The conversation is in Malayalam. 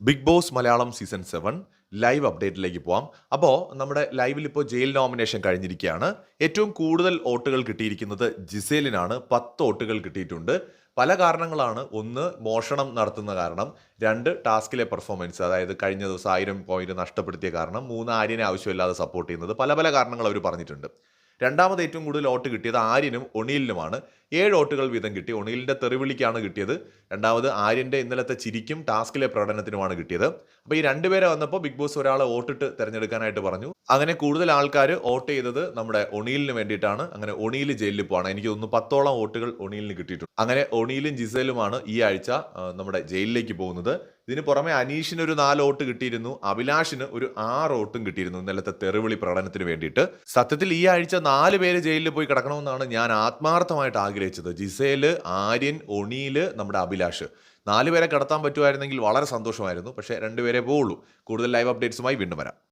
Bigg Boss Malayalam season seven live അപ്ഡേറ്റിലേക്ക് പോവാം. അപ്പോൾ നമ്മുടെ ലൈവിൽ ഇപ്പോൾ ജയിൽ നോമിനേഷൻ കഴിഞ്ഞിരിക്കുകയാണ്. ഏറ്റവും കൂടുതൽ വോട്ടുകൾ കിട്ടിയിരിക്കുന്നത് ജിസേലിനാണ്. പത്ത് വോട്ടുകൾ കിട്ടിയിട്ടുണ്ട്. പല കാരണങ്ങളാണ്. ഒന്ന് മോഷണം നടത്തുന്ന കാരണം. രണ്ട് ടാസ്കിലെ പെർഫോമൻസ് അതായത് കഴിഞ്ഞ ദിവസം ആയിരം പോയിന്റ് നഷ്ടപ്പെടുത്തിയ കാരണം. മൂന്ന് ആര്യനെ ആവശ്യമില്ലാതെ സപ്പോർട്ട് ചെയ്യുന്നത്. പല പല കാരണങ്ങൾ അവർ പറഞ്ഞിട്ടുണ്ട്. രണ്ടാമത് ഏറ്റവും കൂടുതൽ വോട്ട് കിട്ടിയത് ആര്യനും ഒണീലിനുമാണ്. ഏഴ് വോട്ടുകൾ വീതം കിട്ടി. ഒണീലിന്റെ തെറിവിളിക്കാണ് കിട്ടിയത്. രണ്ടാമത് ആര്യന്റെ ഇന്നലത്തെ ചിരിക്കും ടാസ്കിലെ പ്രകടനത്തിനുമാണ് കിട്ടിയത്. അപ്പോൾ ഈ രണ്ടുപേരെ വന്നപ്പോൾ ബിഗ് ബോസ് ഒരാളെ വോട്ടിട്ട് തിരഞ്ഞെടുക്കാനായിട്ട് പറഞ്ഞു. അങ്ങനെ കൂടുതൽ ആൾക്കാർ വോട്ട് ചെയ്തത് നമ്മുടെ ഒണീലിന് വേണ്ടിയിട്ടാണ്. അങ്ങനെ ഒണീൽ ജയിലിൽ പോവാണ്. എനിക്ക് തോന്നുന്നു പത്തോളം വോട്ടുകൾ ഒണീലിന് കിട്ടിയിട്ടുണ്ട്. അങ്ങനെ ഒണീലും ജിസേലുമാണ് ഈ ആഴ്ച നമ്മുടെ ജയിലിലേക്ക് പോകുന്നത്. ഇതിന് പുറമെ അനീഷിന് ഒരു നാല് വോട്ട് കിട്ടിയിരുന്നു അഭിലാഷിന് ഒരു ആറ് വോട്ടും കിട്ടിയിരുന്നു ഇന്നലത്തെ തെറിവിളി പ്രകടനത്തിന് വേണ്ടിയിട്ട്. സത്യത്തിൽ ഈ ആഴ്ച നാല് പേര് ജയിലിൽ പോയി കിടക്കണമെന്നാണ് ഞാൻ ആത്മാർത്ഥമായിട്ട് ആഗ്രഹിച്ചത്. ജിസേൽ ആര്യൻ ഒണിയിൽ നമ്മുടെ അഭിലാഷ്. നാല് പേരെ കടത്താൻ പറ്റുമായിരുന്നെങ്കിൽ വളരെ സന്തോഷമായിരുന്നു. പക്ഷേ രണ്ടുപേരെ പോവുള്ളൂ. കൂടുതൽ ലൈവ് അപ്ഡേറ്റ്സുമായി വീണ്ടും വരാം.